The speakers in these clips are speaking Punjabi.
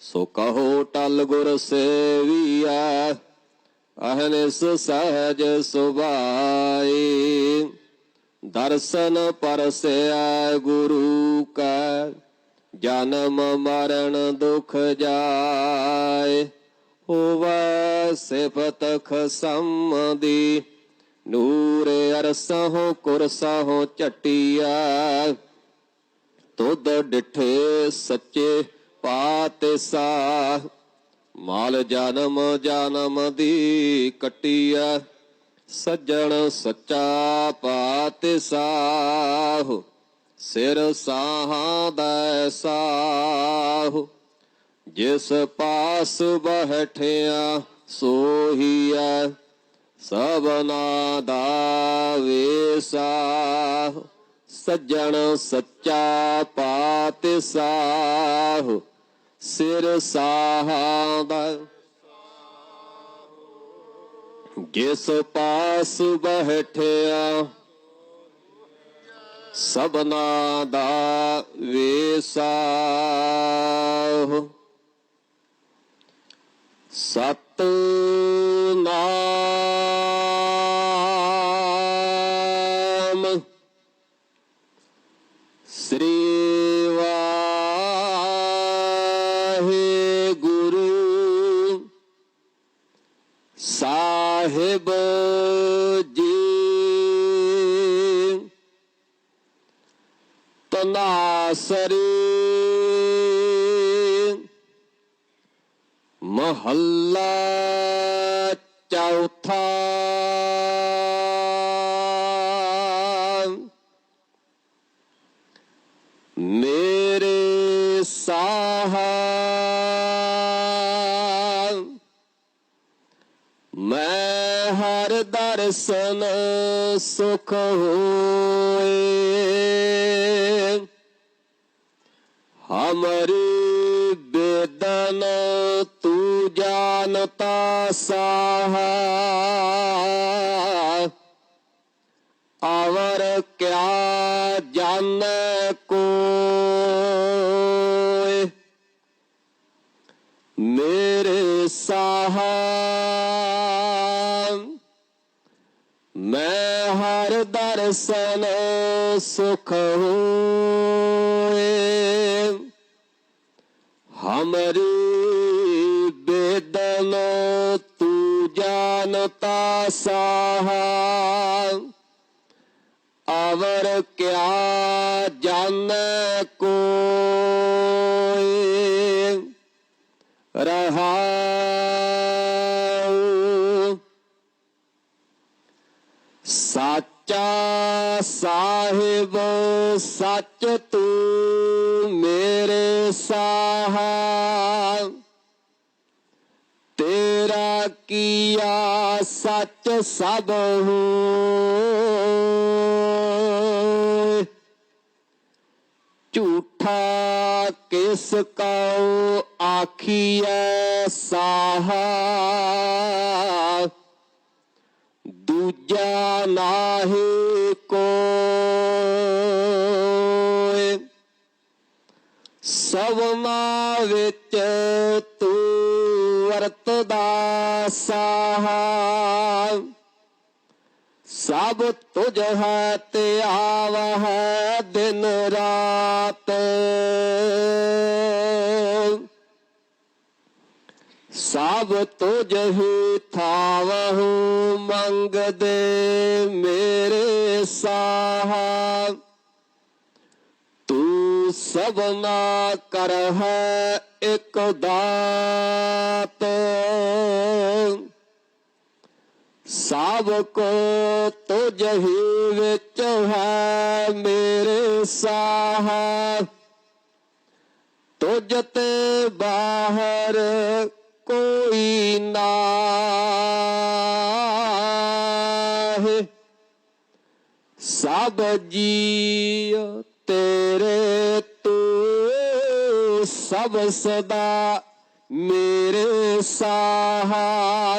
ਸੋ ਕਹੋ ਟਲ ਗੁਰ ਸੇਵੀਐ ਅਹਨਿਸ ਸਹਜ ਸੁਭਾਈ। ਦਰਸ਼ਨ ਪਰਸੈ ਗੁਰੂ ਕੈ, ਜਨਮ ਮਰਨ ਦੁਖ ਜਾਏ। ਹੋਵੈ ਸਿਫਤ ਖਸਮ ਦੀ ਨੂਰ ਅਰਸਹੁ ਕੁਰਸਹੁ ਝਟਿਆ ਤੁਧ ਡਿਠੇ ਸੱਚੇ ਪਾਤੇ ਸਾ ਮਾਲ ਜਨਮ ਜਨਮ ਦੀ ਕਟਿਆ ਸੱਜਣ ਸੱਚਾ ਪਾਤੇ ਸਾਹੁ, ਸਿਰ ਸਾਹਾਂ ਦਾ ਸਾਹ। ਜਿਸ ਪਾਸ ਬਹਿਠਿਆ ਸੋਹੀਐ, ਸਭਨਾ ਦਾ ਵੇਸਾ ਸੱਜਣ ਸੱਚਾ ਪਾਤ ਸਾਹ, ਸਿਰ ਸਾਹਾਂ ਦਾ ਜਿਸ ਪਾਸ ਬਹਿਠਿਆ ਸਭਨਾ ਦਾ ਵੇਸਾ ਸਤ ਨਾ ਸ੍ਰੀ ਵਾਹਿਗੁਰੂ ਸਾਹਿਬ ਜੀ ਤਨਾਸਰੀ ਮਹੱਲਾ ਚੌਥਾ ਮੈਂ ਹਰ ਦਰਸ਼ਨ ਸੁਖ ਹੋਏ। ਹਮਰੀ ਬੇਦਨ ਤੂੰ ਜਾਣਤਾ ਸਾਹਾ। ਆਵਰ ਕਿਆ ਜਾਣੈ ਕੋਇ ਮੇਰੇ ਸਾਹਾ ਮੈਂ ਹਰ ਦਰਸ਼ਨ ਸੁਖ ਹੋਏ ਹਮਰੀ ਬੇਦਨ ਤੂ ਜਾਣਤਾ ਸਾਹਾ ਅਵਰ ਕਿਆ ਜਾਣੈ ਕੋਇ ਰਹਾਉ ਸਾਚਾ ਸਾਹਿਬ ਸੱਚ ਤੂੰ ਮੇਰੇ ਸਾਹਾ ਤੇਰਾ ਕੀਆ ਸੱਚ ਸਭ ਹੋਏ ਝੂਠਾ ਕਿਸ ਕਉ ਆਖੀਐ ਸਾਹਾ ਦੂਜਾ ਨਾਹੀ ਕੋਇ। ਸਭਨਾ ਵਿੱਚ ਤੂੰ ਵਰਤਦਾ ਸਾਹਾ। ਸਭ ਤੁਝ ਹੈ ਤੇ ਆਵਹਿ ਦਿਨ ਰਾਤ। ਸਭ ਤੁਝ ਹੀ ਥਾਵਹੁ ਮੰਗਦੇ ਮੇਰੇ ਸਾਹਾ। ਤੂੰ ਸਭਨਾ ਕਰ ਹੈ ਇਕ ਦਾਤ। ਸਭ ਕੋ ਤੁਝ ਹੀ ਵਿੱਚ ਹੈ ਮੇਰੇ ਸਾਹਾ। ਤੁਝ ਤੇ ਬਾਹਰ ਕੋਈ ਨਾਹੀ। ਸਭ ਜੀ ਤੇਰੇ ਤੂੰ ਸਭ ਸਦਾ ਮੇਰੇ ਸਾਹਾ।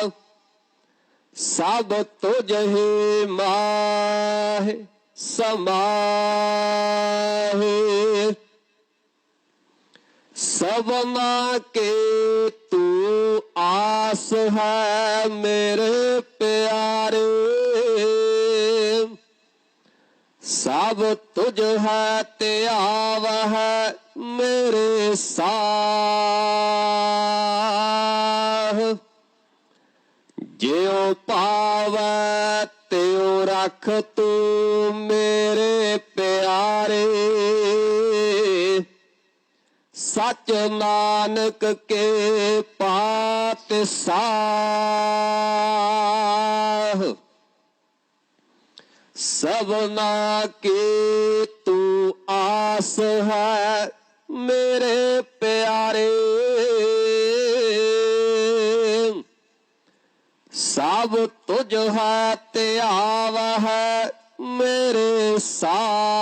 ਸਭ ਤੁਝ ਹੀ ਮਾਹਿ ਸਮਾਹੇ। ਸਭਨਾ ਕੇ ਤੂੰ ਆਸ ਹੈ ਮੇਰੇ ਪਿਆਰੇ। ਸਭ ਤੁਝ ਹੈ ਤੇ ਆਵ ਹੈ ਮੇਰੇ ਸਾਹ। ਜਿਉ ਪਾਵੈ ਤਿਉ ਰਖ ਤੂੰ ਮੇਰੇ ਪਿਆਰੇ। ਸਚ ਨਾਨਕ ਕੇ ਪਾਤ ਸਾਹ। ਸਭਨਾ ਕੀ ਤੂੰ ਆਸ ਹੈ ਮੇਰੇ ਪਿਆਰੇ। ਸਭ ਤੁਝ ਹੈ ਤੇ ਆਵ ਹੈ ਮੇਰੇ ਸਾਹ।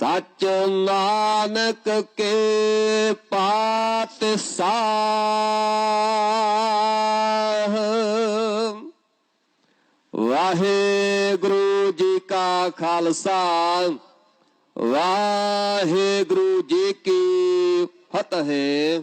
ਸਚ ਨਾਨਕ ਕੇ ਪਾਤ ਸਾਹ ਵਾਹਿਗੁਰੂ ਜੀ ਕਾ ਖਾਲਸਾ ਵਾਹਿਗੁਰੂ ਜੀ ਕੀ ਫਤਿਹ।